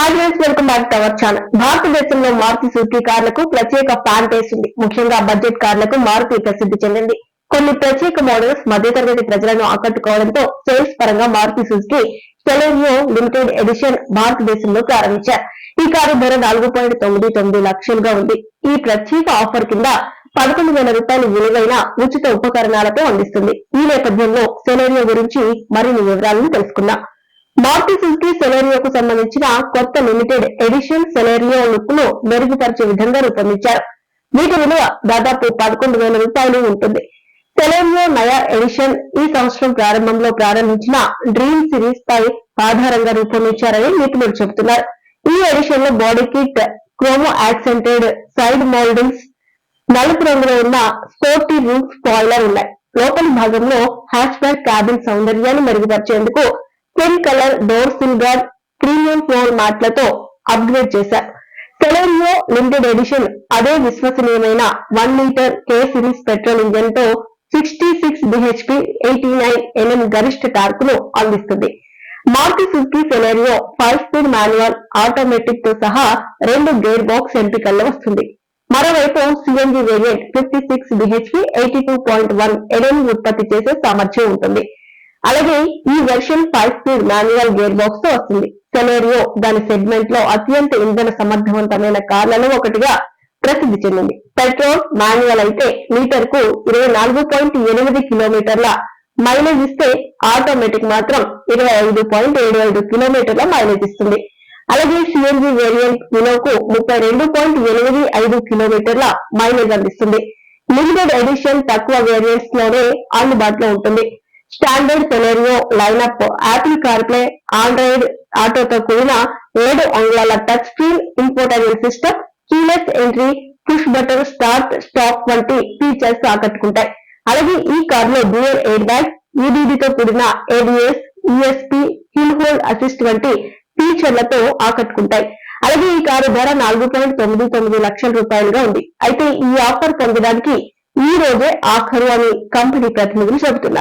Hi friends welcome back to our channel. భారతదేశంలో Maruti Suzuki కార్లకు ప్రత్యేక fan వేసింది. ముఖ్యంగా బడ్జెట్ కార్లకు మారుతి ప్రసిద్ధి చెందింది. కొన్ని ప్రత్యేక మోడల్స్ మధ్యతరగతి ప్రజలను ఆకట్టుకోవడంతో సేల్స్ పరంగా Maruti Suzuki Celerio limited edition భారతదేశంలో ప్రారంభించారు. ఈ కారు ధర నాలుగు పాయింట్ తొమ్మిది తొమ్మిది లక్షలుగా ఉంది. ఈ ప్రత్యేక ఆఫర్ కింద పదకొండు వేల రూపాయలు విలువైన ఉచిత ఉపకరణాలతో అందిస్తుంది. ఈ నేపథ్యంలో సెలెరియో గురించి మరిన్ని వివరాలను తెలుసుకుందాం. మారుతి సుజుకి సెలేరియోకు సంబంధించిన కొత్త లిమిటెడ్ ఎడిషన్ సెలేరియో లుక్ను మెరుగుపరిచే విధంగా రూపొందించారు. వీటి విలువ దాదాపు పదకొండు వేల రూపాయలు ఉంటుంది. సెలేరియో నయా ఎడిషన్ ఈ సంవత్సరం ప్రారంభంలో ప్రారంభించిన డ్రీమ్ సిరీస్ పై ఆధారంగా రూపొందించారని నిపుణులు చెబుతున్నారు. ఈ ఎడిషన్లో body kit chrome accented side mouldings నలుపు రంగులో ఉన్న స్పోర్టీ రూఫ్ స్పాయిలర్ ఉన్నాయి. లోపలి భాగంలో హ్యాష్ బ్యాక్ క్యాబిన్ సౌందర్యాన్ని మెరుగుపరిచేందుకు skin colour door silver premium floor మ్యాట్లతో upgrade చేశారు సెలెరియో లిమిటెడ్ ఎడిషన్ అదే విశ్వసనీయమైన one litre K series petrol ఇంజన్తో sixty six BHP eighty nine NM గరిష్ట టార్క్ను అందిస్తుంది. Maruti Suzuki Celerio five speed manual ఆటోమేటిక్తో సహా రెండు గేర్ బాక్స్ ఎంపికల్లో వస్తుంది. మరోవైపు CNG variant fifty six BHP eighty two point one NM ఉత్పత్తి చేసే సామర్థ్యం ఉంటుంది. అలాగే ఈ version five speed manual gear బాక్స్తో వస్తుంది. సెలేరియో దాని సెగ్మెంట్లో అత్యంత ఇంధన సమర్థవంతమైన కార్లలో ఒకటిగా ప్రసిద్ధి చెందింది. పెట్రోల్ మాన్యువల్ అయితే లీటర్కు ఇరవై నాలుగు పాయింట్ ఎనిమిది కిలోమీటర్ల మైలేజ్ ఇస్తే ఆటోమేటిక్ మాత్రం ఇరవై ఐదు పాయింట్ ఏడు ఐదు కిలోమీటర్ల మైలేజ్ ఇస్తుంది. అలాగే సిఎన్జి వేరియంట్ కిలోకు ముప్పై రెండు పాయింట్ ఎనిమిది ఐదు కిలోమీటర్ల మైలేజ్ అందిస్తుంది. లిమిటెడ్ ఎడిషన్ తక్కువ వేరియంట్స్లోనే అందుబాటులో ఉంటుంది. Standard Celerio lineup Apple CarPlay Android ఆటోతో కూడిన ఏడు అంగుళాల touch screen importable system keyless entry push button start stop వంటి ఫీచర్స్ ఆకట్టుకుంటాయి. అలాగే ఈ కార్లో డ్యూయల్ ఎయిర్ బ్యాగ్ ఈడీడీతో కూడిన ABS ESP hill hold assist వంటి ఫీచర్లతో ఆకట్టుకుంటాయి. అలాగే ఈ కారు ధర నాలుగు పాయింట్ తొమ్మిది తొమ్మిది లక్షల రూపాయలుగా ఉంది. అయితే ఈ ఆఫర్ పొందడానికి ఈ రోజే ఆఖరు అని కంపెనీ ప్రతినిధులు చెబుతున్నారు.